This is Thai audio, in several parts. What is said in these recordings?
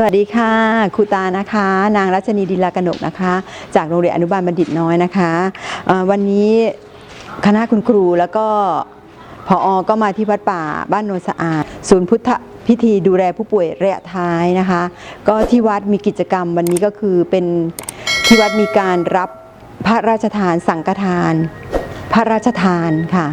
สวัสดีค่ะครูตานะคะ นางรัชนีดิลากนกนะคะ จากโรงเรียนอนุบาลบัณฑิตน้อยนะคะวันนี้คณะคุณครูแล้วก็พออก็มาที่วัดป่าบ้านโนนสะอาด ศูนย์พุทธพิธีดูแลผู้ป่วยระยะท้ายนะคะ ก็ที่วัดมีกิจกรรมวันนี้ก็คือเป็นที่วัดมีการรับพระราชทานสังฆทาน พระราชทานค่ะ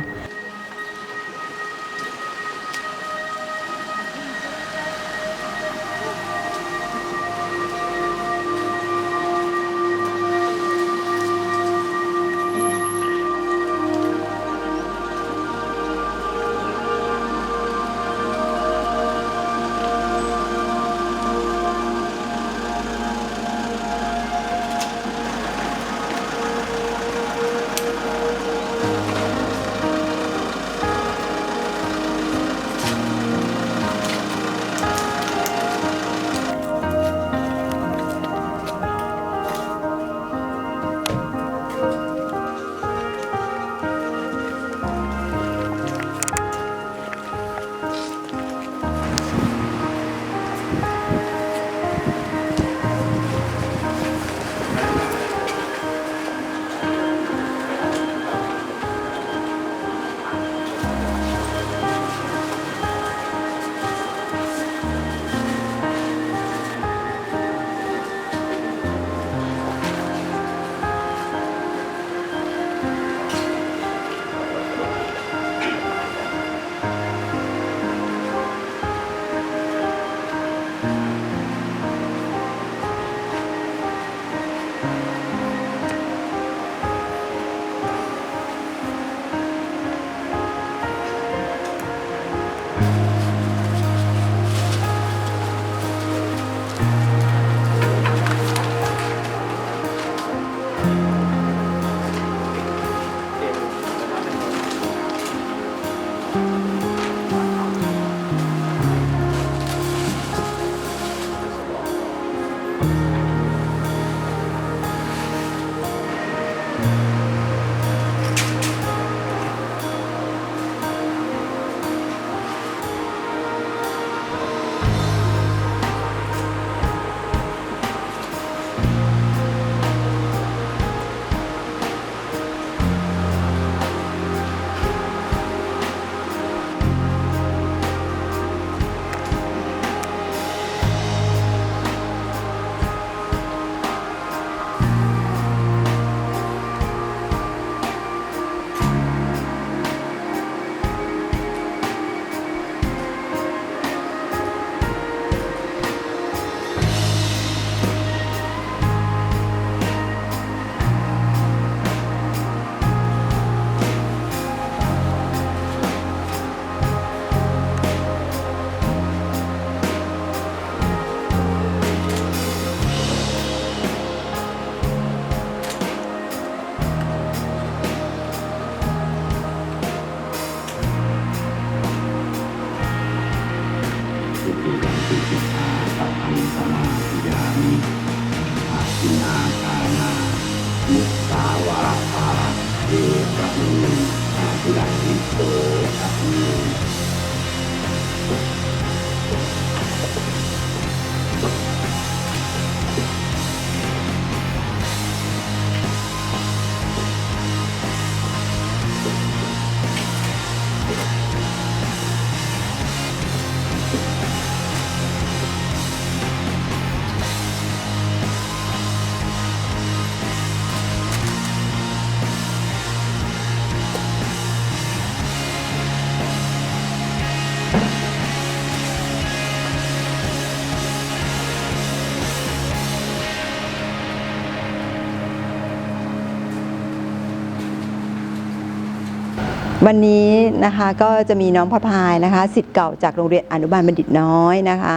วันนี้นะคะก็จะมีน้องพะพายนะคะสิทธิ์เก่าจากโรงเรียนอนุบาลบัณฑิตน้อยนะคะ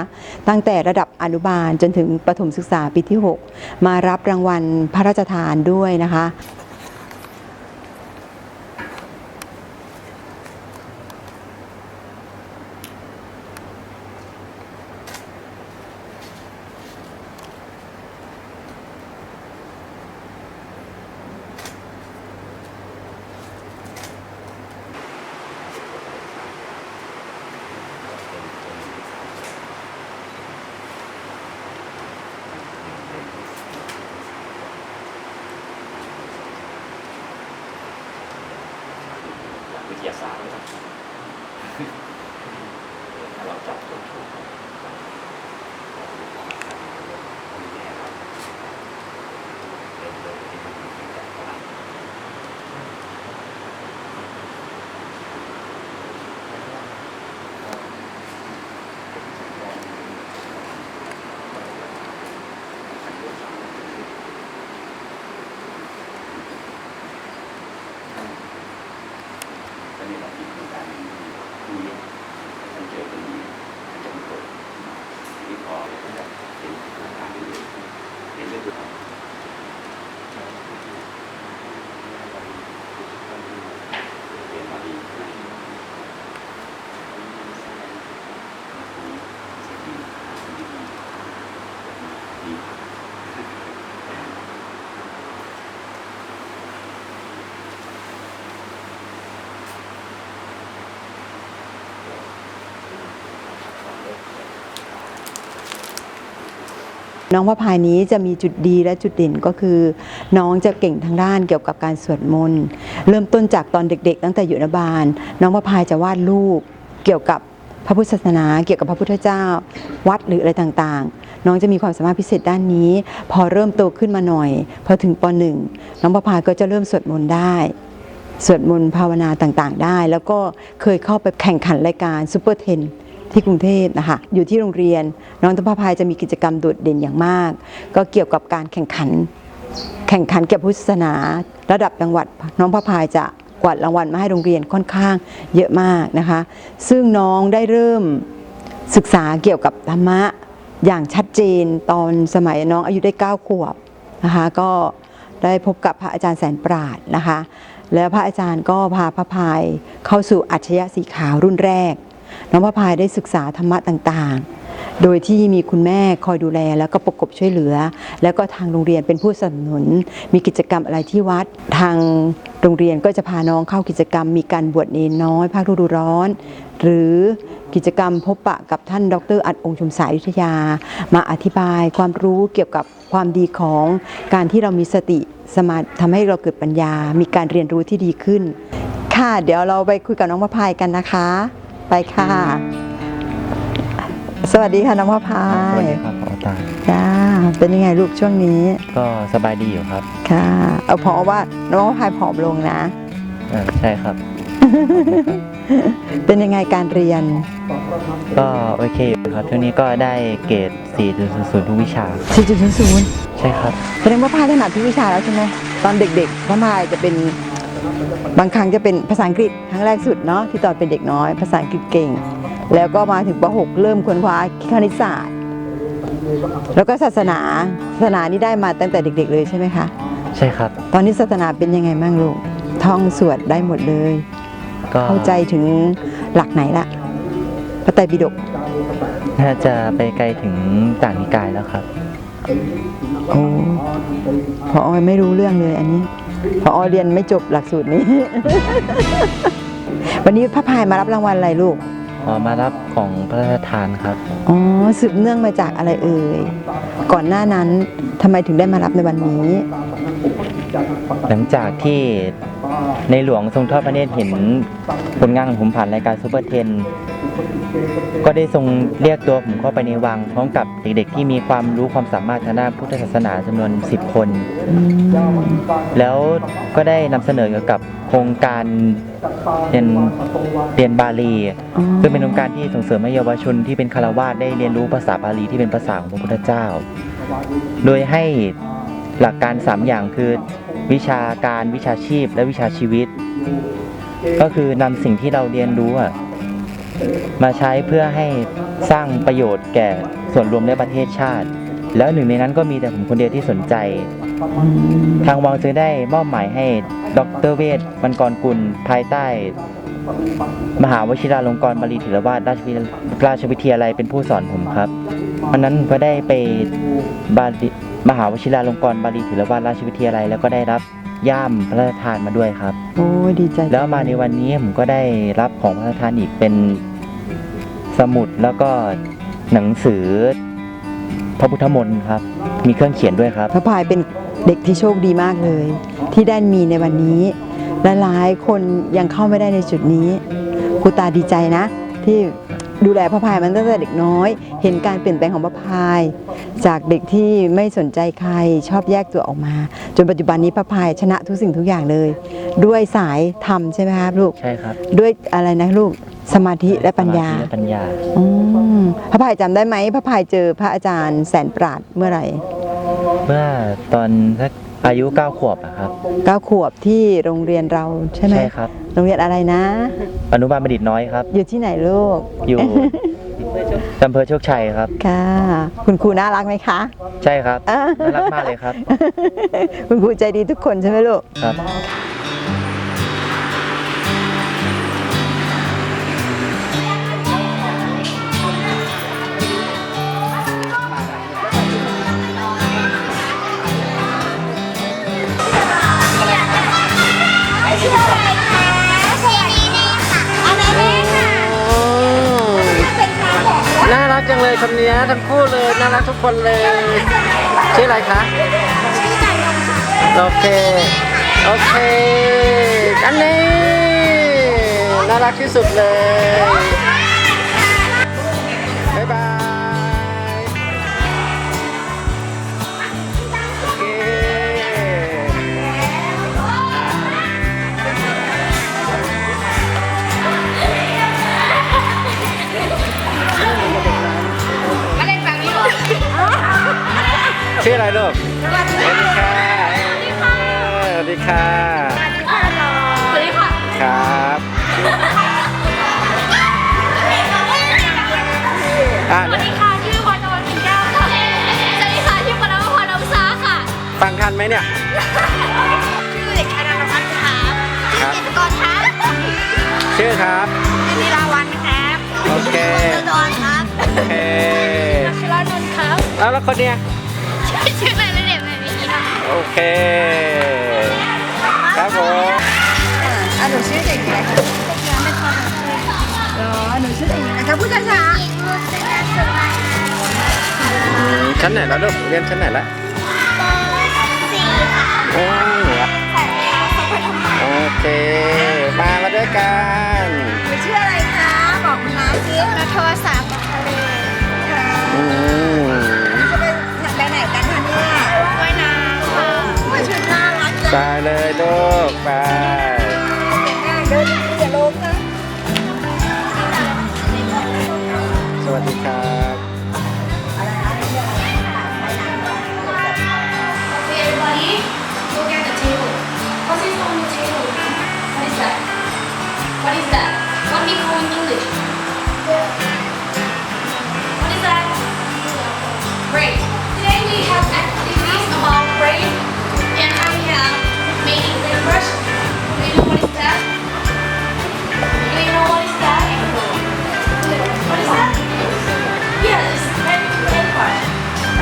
ตั้งแต่ระดับอนุบาลจนถึงประถมศึกษาปีที่ 6 มารับรางวัลพระราชทานด้วยนะคะ ยาศาสตร์ครับเราจับตัวถูกเป็นเลยที่มันมีแต่พลัง ตอนนี้เราคิดโครงการนี้มีมันเจอตรงนี้มันจะมีกฎที่พอ ที่จะเห็นโครงการนี้เห็นเรื่องของเรียนมาดีนะดี น้องพระพายนี้จะมีจุดดีและจุดเด่นก็คือ น้องจะเก่งทางด้านเกี่ยวกับการสวดมนต์เริ่มต้นจากตอนเด็ก ๆ ตั้งแต่อยู่นบาล น้องพระพายจะวาดรูปเกี่ยวกับพระพุทธศาสนา เกี่ยวกับพระพุทธเจ้า วัดหรืออะไรต่างๆ น้องจะมีความสามารถพิเศษด้านนี้ พอเริ่มโตขึ้นมาหน่อย พอถึงปหนึ่งน้องพระพายก็จะเริ่มสวดมนต์ได้สวดมนต์ภาวนาต่างๆ ได้ แล้วก็เคยเข้าไปแข่งขันรายการซูเปอร์เทน ที่กรุงเทพนะคะอยู่ที่โรงเรียน น้องต้นพพายจะมีกิจกรรมโดดเด่นอย่างมาก ก็เกี่ยวกับการแข่งขัน แข่งขันเกี่ยวกับพุทธศาสนา ระดับจังหวัด น้องพระพายจะกวาดรางวัลมาให้โรงเรียนค่อนข้างเยอะมากนะคะ ซึ่งน้องได้เริ่มศึกษาเกี่ยวกับธรรมะอย่างชัดเจนตอนสมัยน้องอายุได้ 9 ขวบนะคะก็ได้พบกับพระอาจารย์แสนปราดนะคะ แล้วพระอาจารย์ก็พาพระพายเข้าสู่อัจฉริยะสีขาวรุ่นแรก น้องพระพายได้ศึกษาธรรมะต่างๆ โดยที่มีคุณแม่คอยดูแลแล้วก็ประกบช่วยเหลือ แล้วก็ทางโรงเรียนเป็นผู้สนับสนุน มีกิจกรรมอะไรที่วัด ทางโรงเรียนก็จะพาน้องเข้ากิจกรรม มีการบวชเนนน้อยภาคฤดูร้อน หรือกิจกรรมพบปะกับท่านดรอัดองค์ชมสายอยุธยา มาอธิบายความรู้เกี่ยวกับความดีของการที่เรามีสติสมาธิทำให้เราเกิดปัญญา มีการเรียนรู้ที่ดีขึ้น ค่ะ เดี๋ยวเราไปคุยกับน้องมะพายกันนะคะ ไปค่ะ สวัสดีค่ะน้องมะพาสวัยสดีครับหมอตาจ้าเป็นยังไงลูกช่วงนี้ก็สบายดีอยู่ครับค่ะ เอาพอว่าน้องมะพายผอมลงนะเออใช่ครับ เป็นยังไงการเรียนก็โอเคอยู่ครับช่วงนี้ก็ได้เกรด 4.00 ทุกวิชา 4.00ใช่ครับแสดงว่าพายถนัดทุกวิชาแล้วใช่ไหมตอนเด็กๆพระพายจะเป็น บางครั้งจะเป็นภาษาอังกฤษครั้งแรกสุดเนาะที่ตอนเป็นเด็กน้อย ภาษาอังกฤษเก่ง แล้วก็มาถึงป .6 เริ่มค้นคว้าคณิตศาสตร์ แล้วก็ศาสนาศาสนานี่ได้มาตั้งแต่เด็ก ๆ เลยใช่ไหมคะ ใช่ครับ ตอนนี้ศาสนาเป็นยังไงบ้างลูกท่องสวดได้หมดเลย ก็เข้าใจถึงหลักไหนละพระไตรปิฎกน่าจะไปไกลถึงต่างนิกายแล้วครับโอ้พอออยไม่รู้เรื่องเลยอันนี้ พอออยเรียนไม่จบหลักสูตรนี้ วันนี้พระพายมารับรางวัลอะไรลูกขอมารับของพระราชทานครับ อ๋อสืบเนื่องมาจากอะไรเอ่ย ก่อนหน้านั้นทำไมถึงได้มารับในวันนี้ หลังจากที่ในหลวงทรงทอดพระเนตรเห็นผลงานของผมผ่านรายการซูเปอร์เทน ก็ได้ทรงเรียกตัวผมเข้าไปในวังพร้อมกับเด็กๆที่มีความรู้ความสามารถทางด้านพุทธศาสนาจำนวน 10 คน แล้วก็ได้นำเสนอเกี่ยวกับโครงการเรียนเรียนบาลีซึ่งเป็นโครงการที่ส่งเสริมให้เยาวชนที่เป็นคารวาสได้เรียนรู้ภาษาบาลีที่เป็นภาษาของพระพุทธเจ้า โดยให้หลักการ 3 อย่างคือวิชาการวิชาชีพและวิชาชีวิต ก็คือนำสิ่งที่เราเรียนรู้อะ มาใช้เพื่อให้สร้างประโยชน์แก่ส่วนรวมและประเทศชาติ แล้วหนึ่งในนั้นก็มีแต่ผมคนเดียวที่สนใจ ทางวังจึงได้มอบหมายให้ดรเวทมันกรกุลภายใต้ มหาวชิราลงกรณ์บาลีเถรวาทราชวิทยาลัยเป็นผู้สอนผมครับวันนั้นก็ได้ไปบาลีมหาวชิราลงกรณ์บาลีเถรวาทราชวิทยาลัยแล้วก็ได้รับ ย่ามพระราชทานมาด้วยครับ โอ้ยดีใจแล้วมาในวันนี้ผมก็ได้รับของพระราชทานอีกเป็นสมุดแล้วก็หนังสือพระพุทธมนต์ครับ มีเครื่องเขียนด้วยครับ พระพายเป็นเด็กที่โชคดีมากเลย ที่ได้มีในวันนี้หลายๆคนยังเข้าไม่ได้ในจุดนี้ครูตาดีใจนะ ที่ ดูแลพระพายมันตั้งแต่เด็กน้อย เห็นการเปลี่ยนแปลงของพระพาย จากเด็กที่ไม่สนใจใครชอบแยกตัวออกมา จนปัจจุบันนี้พระพายชนะทุกสิ่งทุกอย่างเลย ด้วยสายธรรมใช่ไหมครับลูกใช่ครับ ด้วยอะไรนะลูกสมาธิและปัญญาสมธิและปัญญาอืมพระพายจำได้ไหมพระพายเจอพระอาจารย์แสนปราดเมื่อไหร่ เมื่อตอนสักอายุ9ขวบอะครับเก้าขวบที่โรงเรียนเราใช่ไหมใช่ครับโรงเรียนอะไรนะ อนุบาลบัณฑิตน้อยครับ อยู่ที่ไหนลูก อยู่อำเภอโชคชัยครับ ค่ะ คุณครูน่ารักไหมคะ ใช่ครับอ่าน่ารักมากเลยครับ คุณครูใจดีทุกคนใช่ไหมลูก ครับ เลยคนเนี้ยทั้งคู่เลยน่ารักทุกคนเลยชื่ออะไรคะชื่อจันยงค่ะโอเคโอเคอันนี้น่ารักที่สุดเลยบ๊าย ฟังทันไหมเนี่ย ชื่อเด็กชายนนพัฒน์ครับครับชื่อเจตกรครับชื่อครับ ชื่อนิราวันครับโอเคเจตกรครับโอเคชิรานนท์ครับแล้วแล้วคนเนี้ยชื่อนายณเดชน์แบบนี้ครับโอเค ครับผม อะหนูชื่อเด็กอะไรคะอ๋อหนูชื่อเด็กอะไรคะพูดช้าอืมชั้นไหนแล้วลูกเรียนชั้นไหนแล้วสี่ ค่ะโอ้ยโอเค มาแล้วด้วยกันๆหนูชื่ออะไรคะบอกคุณน้าสินัทวสาบัคเลอืมจะไปไปไหนกันคะเนี่ยว่ายน้ำค่ะมาชุดน่ารักไปเลยลูกไป เดินอย่าลงนะ สวัสดีครับ made. Do you know what is that? Do you know what is that? What is that? Yes, it's very very part.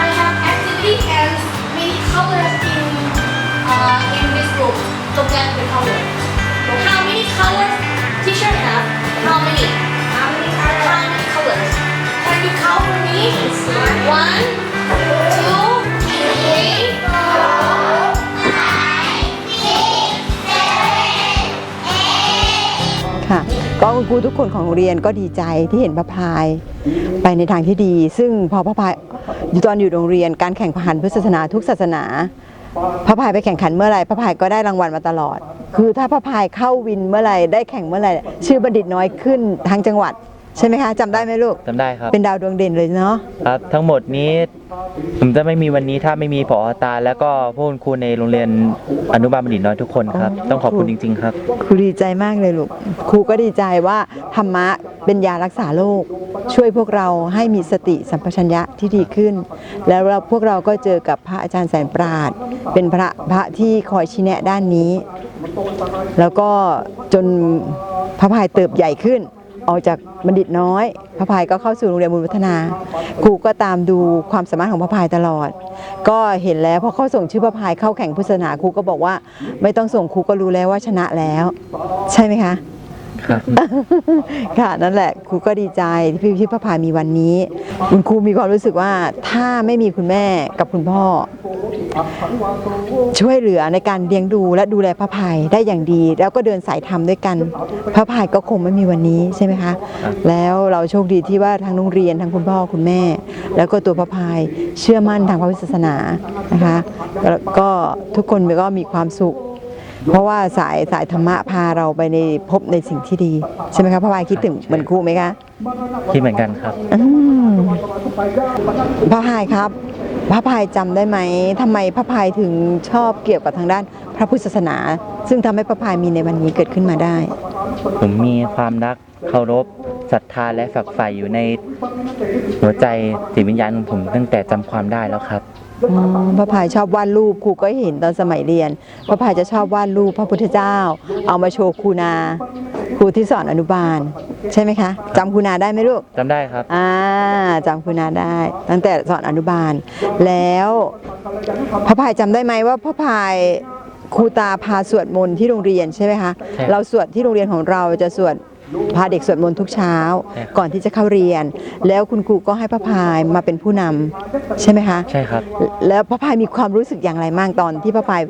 I have activity and many colors in uh, in this book. Look at the color. How many colors teacher have? How many? How many colors? How many colors? Can you count for me? One, two, three, ค่ะ ก็คุณครูทุกคนของโรงเรียนก็ดีใจที่เห็นพระพายไปในทางที่ดี ซึ่งพอพระพายอยู่ตอนอยู่โรงเรียนการแข่งขันพุทธศาสนาทุกศาสนาพระพายไปแข่งขันเมื่อไหร่พระพายก็ได้รางวัลมาตลอด คือถ้าพระพายเข้าวินเมื่อไหร่ได้แข่งเมื่อไหร่ชื่อบัณฑิตน้อยขึ้นทั้งจังหวัด ใช่ไหมคะจำได้ไหมลูก จำได้ครับ เป็นดาวดวงเด่นเลยเนาะครับ ทั้งหมดนี้ผมจะไม่มีวันนี้ถ้าไม่มีผอตา แล้วก็พวกคุณครูในโรงเรียนอนุบาลบัณฑิตน้อยทุกคนครับอ๋อต้องขอบคุณจริง ๆ ครับ ครูดีใจมากเลยลูกครูก็ดีใจว่าธรรมะเป็นยารักษาโรคช่วยพวกเราให้มีสติสัมปชัญญะที่ดีขึ้น แล้วเราพวกเราก็เจอกับพระอาจารย์แสนปราดเป็นพระพระที่คอยชี้แนะด้านนี้ แล้วก็จนพระพายเติบใหญ่ขึ้น ออกจากบัณฑิตน้อยพระพายก็เข้าสู่โรงเรียนบุญวัฒนา ครูก็ตามดูความสามารถของพระพายตลอด ก็เห็นแล้วพอเขาส่งชื่อพระพายเข้าแข่งพุทธศาสนาครูก็บอกว่า ไม่ต้องส่งครูก็รู้แล้วว่าชนะแล้ว ใช่ไหมคะครับค่ะนั่นแหละครูก็ดีใจที่พี่พี่พระพายมีวันนี้ คุณครูมีความรู้สึกว่าถ้าไม่มีคุณแม่กับคุณพ่อ ช่วยเหลือในการเลี้ยงดูและดูแลพระพายได้อย่างดี แล้วก็เดินสายธรรมด้วยกัน พระพายก็คงไม่มีวันนี้ใช่ไหมคะครับแล้วเราโชคดีที่ว่าทางโรงเรียนทางคุณพ่อคุณแม่ แล้วก็ตัวพระพายเชื่อมั่นทางพระพุทธศาสนานะคะแล้วก็ทุกคนก็มีความสุขเพราะว่าสายสายธรรมะพาเราไปในพบในสิ่งที่ดี ใช่ไหมคะพระพายคิดถึงเหมือนครูไหมคะคิดเหมือนกันครับอืมพระพายครับ พระพายจำได้ไหมทำไมพระพายถึงชอบเกี่ยวกับทางด้านพระพุทธศาสนา ซึ่งทำให้พระพายมีในวันนี้เกิดขึ้นมาได้ ผมมีความรักเคารพศรัทธาและฝักใฝ่อยู่ในหัวใจจิตวิญญาณของผม ตั้งแต่จำความได้แล้วครับอ๋อพระพายชอบวาดรูปครูก็เห็นตอนสมัยเรียน พระพายจะชอบวาดรูปพระพุทธเจ้า เอามาโชว์ครูนา ครูที่สอนอนุบาล ใช่ไหมคะจำครูนาได้ไหมลูกจำได้ครับ อ่าจำครูนาได้ ตั้งแต่สอนอนุบาล แล้วพระพายจำได้ไหมว่าพระพายครูตาพาสวดมนต์ที่โรงเรียนใช่ไหมคะใช่เราสวดที่โรงเรียนของเราจะสวด พาเด็กสวดมนต์ทุกเช้าใช่ครับก่อนที่จะเข้าเรียน แล้วคุณครูก็ให้พระพายมาเป็นผู้นำใช่ไหมคะใช่ครับ แล้วพระพายมีความรู้สึกอย่างไรบ้างตอนที่พระพาย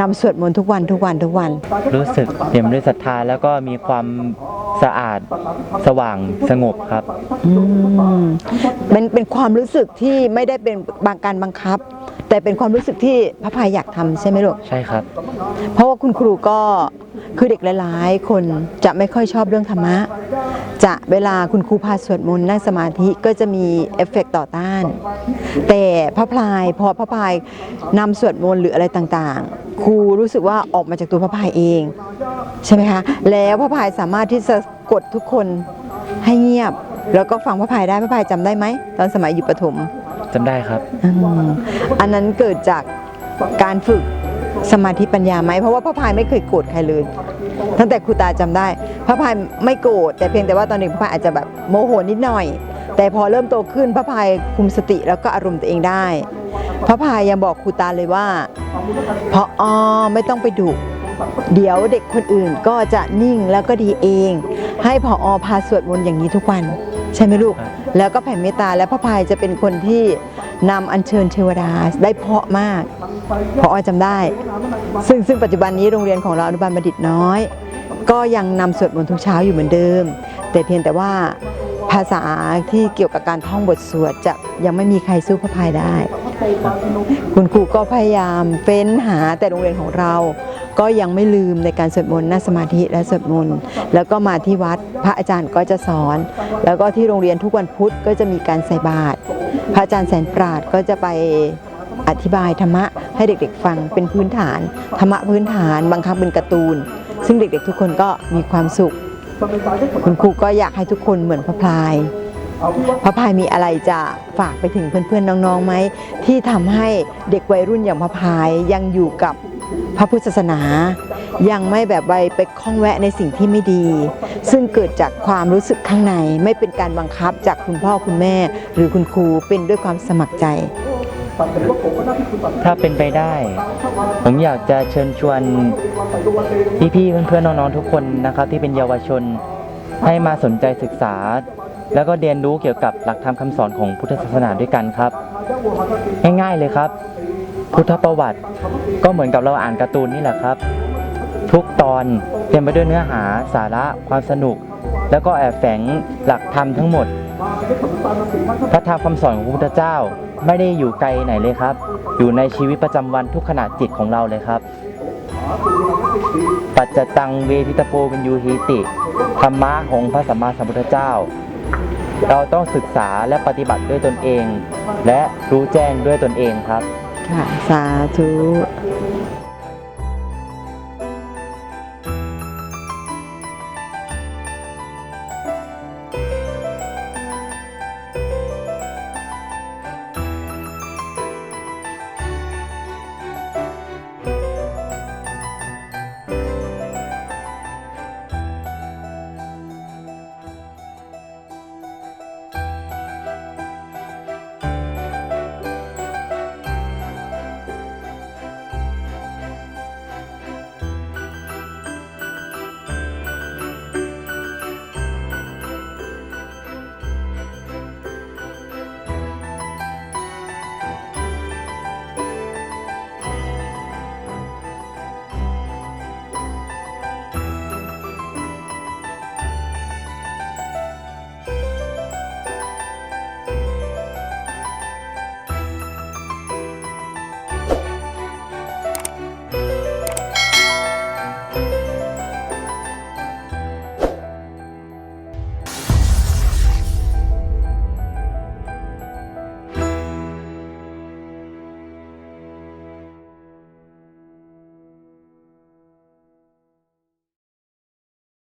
นำสวดมนต์ทุกวันทุกวันทุกวัน รู้สึกเปี่ยมด้วยศรัทธาแล้วก็มีความสะอาดสว่างสงบครับอืมเป็นเป็นความรู้สึกที่ไม่ได้เป็นบางการบังคับ แต่เป็นความรู้สึกที่พระพายอยากทำใช่ไหมลูกใช่ครับ เพราะว่าคุณครูก็คือเด็กหลายๆ คนจะไม่ค่อยชอบเรื่องธรรมะ จะเวลาคุณครูพาสวดมนต์นั่งสมาธิก็จะมีเอฟเฟกต์ต่อต้าน แต่พระพลายพอพระพลายนำสวดมนต์หรืออะไรต่างๆ ครูรู้สึกว่าออกมาจากตัวพระพายเอง ใช่ไหมคะแล้วพระพายสามารถที่จะกดทุกคนให้เงียบ แล้วก็ฟังพระพายได้พระพายจำได้ไหมตอนสมัยอยู่ประถม จำได้ครับ อืมอันนั้นเกิดจากการฝึกสมาธิปัญญาไหมเพราะว่าพระพายไม่เคยโกรธใครเลย ตั้งแต่ครูตาจำได้ พระพายไม่โกรธแต่เพียงแต่ว่าตอนเด็กพระพายอาจจะแบบโมโหนิดหน่อย แต่พอเริ่มโตขึ้นพระพายคุมสติแล้วก็อารมณ์ตัวเองได้ พระพายยังบอกครูตาเลยว่าพออไม่ต้องไปดุเดี๋ยวเด็กคนอื่นก็จะนิ่งแล้วก็ดีเอง ให้พออพาสวดมนต์อย่างนี้ทุกวัน ใช่ไหมลูก แล้วก็แผ่เมตตาและพระพายจะเป็นคนที่นำอัญเชิญเทวดาได้เพาะมากพออจำได้ ซึ่งซึ่งปัจจุบันนี้โรงเรียนของเราอนุบาลบัณฑิตน้อย ก็ยังนำสวดมนต์ทุกเช้าอยู่เหมือนเดิม แต่เพียงแต่ว่าภาษาที่เกี่ยวกับการท่องบทสวดจะยังไม่มีใครสู้พระพายได้ คุณครูก็พยายามเฟ้นหาแต่โรงเรียนของเรา ก็ยังไม่ลืมในการสวดมนต์นั่งสมาธิและสวดมนต์แล้วก็มาที่วัดพระอาจารย์ก็จะสอน แล้วก็ที่โรงเรียนทุกวันพุธก็จะมีการใส่บาตรพระอาจารย์แสนปราดก็จะไปอธิบายธรรมะให้เด็กๆฟังเป็นพื้นฐาน ธรรมะพื้นฐานบางครั้งเป็นการ์ตูน ซึ่งเด็กๆทุกคนก็มีความสุข คุณครูก็อยากให้ทุกคนเหมือนพระพลายพระพายมีอะไรจะฝากไปถึงเพื่อนๆน้องๆไหมที่ทำให้เด็กวัยรุ่นอย่างพระพายยังอยู่กับ พระพุทธศาสนา ยังไม่แบบไปไปคล้องแวะในสิ่งที่ไม่ดี ซึ่งเกิดจากความรู้สึกข้างในไม่เป็นการบังคับจากคุณพ่อคุณแม่ หรือคุณครูเป็นด้วยความสมัครใจถ้าเป็นไปได้ ผมอยากจะเชิญชวนพี่ๆเพื่อนๆน้องๆทุกคนนะครับ ที่เป็นเยาวชนให้มาสนใจศึกษา แล้วก็เรียนรู้เกี่ยวกับหลักธรรมคำสอนของพุทธศาสนาด้วยกันครับ ง่ายๆเลยครับ พุทธประวัติ ก็เหมือนกับเราอ่านการ์ตูนนี่แหละครับ ทุกตอนเต็มไปด้วยเนื้อหาสาระความสนุก แล้วก็แอบแฝงหลักธรรมทั้งหมด พระธรรมคำสอนของพระพุทธเจ้าไม่ได้อยู่ไกลไหนเลยครับ อยู่ในชีวิตประจำวันทุกขณะจิตของเราเลยครับ ปัจจตังเวทิตโปวินยูหิติ ธรรมะของพระสัมมาสัมพุทธเจ้า เราต้องศึกษาและปฏิบัติด้วยตนเอง และรู้แจ้งด้วยตนเองครับ ค่ะ สาธุ